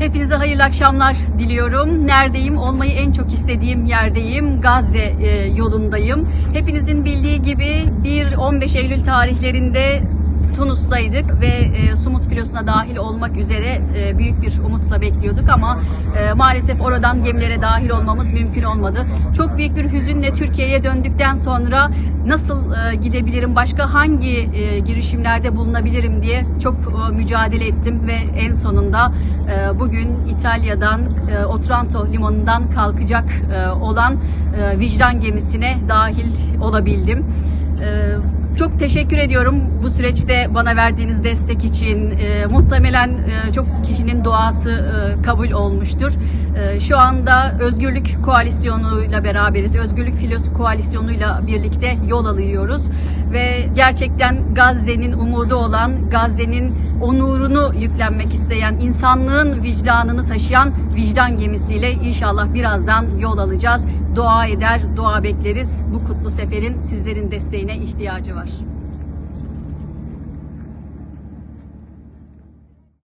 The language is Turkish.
Hepinize hayırlı akşamlar diliyorum. Neredeyim? Olmayı en çok istediğim yerdeyim. Gazze e, yolundayım. Hepinizin bildiği gibi 1-15 Eylül tarihlerinde Tunus'taydık ve e, Sumut filosuna dahil olmak üzere e, büyük bir umutla bekliyorduk ama e, maalesef oradan gemilere dahil olmamız mümkün olmadı. Çok büyük bir hüzünle Türkiye'ye döndükten sonra nasıl e, gidebilirim, başka hangi e, girişimlerde bulunabilirim diye çok e, mücadele ettim ve en sonunda e, bugün İtalya'dan e, Otranto limanından kalkacak e, olan e, vicdan gemisine dahil olabildim. E, çok teşekkür ediyorum bu süreçte bana verdiğiniz destek için. E, muhtemelen e, çok kişinin duası e, kabul olmuştur. E, şu anda Özgürlük Koalisyonu'yla beraberiz. Özgürlük Filosu Koalisyonu'yla birlikte yol alıyoruz. Ve gerçekten Gazze'nin umudu olan, Gazze'nin onurunu yüklenmek isteyen, insanlığın vicdanını taşıyan vicdan gemisiyle inşallah birazdan yol alacağız. Dua eder, dua bekleriz. Bu kutlu seferin sizlerin desteğine ihtiyacı var.